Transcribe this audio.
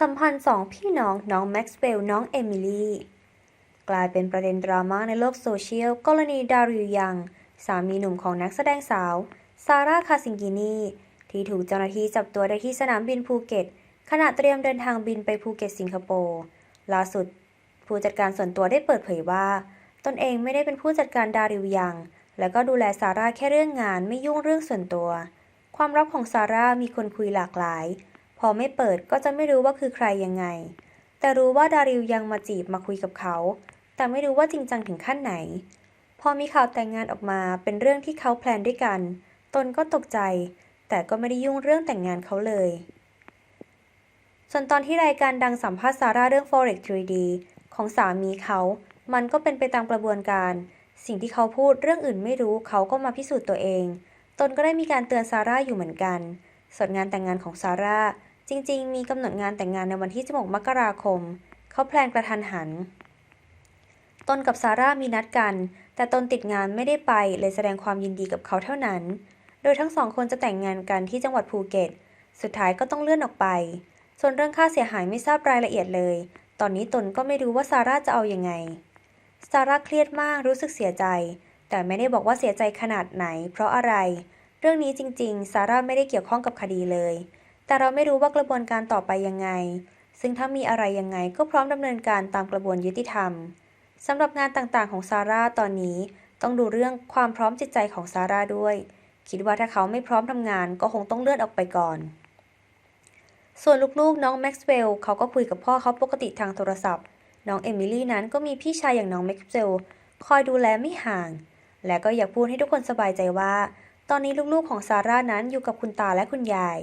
สัมพันธ์สองพี่น้องน้องแม็กซ์เวลล์น้องเอมิลี่กลายเป็นประเด็นดราม่าในโลกโซเชียลกรณีดาริวยัง สามีหนุ่มของนักแสดงสาว ซาร่าคาซิงกินีที่ถูกเจ้าหน้าที่จับตัวได้ที่สนามบินภูเก็ต ขณะเตรียมเดินทางบินไปภูเก็ตสิงคโปร์ล่าสุด ผู้จัดการส่วนตัวได้เปิดเผยว่า ตนเองไม่ได้เป็นผู้จัดการดาริวยัง และก็ดูแลซาร่าแค่เรื่องงานไม่ยุ่งเรื่องส่วนตัว ความรักของซาร่ามีคนคุยหลากหลาย พอไม่เปิดก็จะไม่รู้ว่าคือใครยังไง แต่รู้ว่าดาริวยังมาจีบมาคุยกับเขา แต่ไม่รู้ว่าจริงจังถึงขั้นไหน พอมีข่าวแต่งงานออกมาเป็นเรื่องที่เขาแพลนด้วยกัน ตนก็ตกใจ แต่ก็ไม่ได้ยุ่งเรื่องแต่งงานเขาเลย ส่วนตอนที่รายการดังสัมภาษณ์ซาร่าเรื่อง Forex 3D ของสามีเขา มันก็เป็นไปตามกระบวนการ สิ่งที่เขาพูดเรื่องอื่นไม่รู้เขาก็มาพิสูจน์ตัวเอง ตนก็ได้มีการเตือนซาร่าอยู่เหมือนกันส่วนงานแต่งงานของซาร่า จริง ๆ มีกำหนดงานแต่งงานในวันที่ 16 มกราคม เขาแพลนกระทันหัน ตนกับซาร่ามีนัดกัน แต่ตนติดงานไม่ได้ไปเลยแสดงความยินดีกับเขาเท่านั้น โดยทั้งสองคนจะแต่งงานกันที่จังหวัดภูเก็ต สุดท้ายก็ต้องเลื่อนออกไป ส่วนเรื่องค่าเสียหายไม่ทราบรายละเอียดเลย ตอนนี้ตนก็ไม่รู้ว่าซาร่าจะเอาอยัางไง ซาร่าเครียดมากรู้สึกเสียใจ แต่ไม่ได้บอกว่าเสียใจขนาดไหน เพราะอะไร เรื่องนี้จริง ๆ ซาร่าไม่ได้เกี่ยวข้องกับคดีเลย แต่เราไม่รู้ว่ากระบวนการต่อไปยังไง ซึ่งถ้ามีอะไรยังไงก็พร้อมดำเนินการตามกระบวนยุติธรรมสำหรับงานต่างๆ ของซาร่าตอนนี้ต้องดูเรื่องความพร้อมจิตใจของซาร่าด้วย คิดว่าถ้าเขาไม่พร้อมทำงานก็คงต้องเลื่อนออกไปก่อน ส่วนลูกๆ น้องแม็กซ์เวลล์เขาก็คุยกับพ่อเขาปกติทางโทรศัพท์ น้องเอมิลี่นั้นก็มีพี่ชายอย่างน้องแม็กซ์เวลล์คอยดูแลไม่ห่าง และก็อยากพูดให้ทุกคนสบายใจว่า ตอนนี้ลูกๆของซาร่านั้นอยู่กับคุณตาและคุณยาย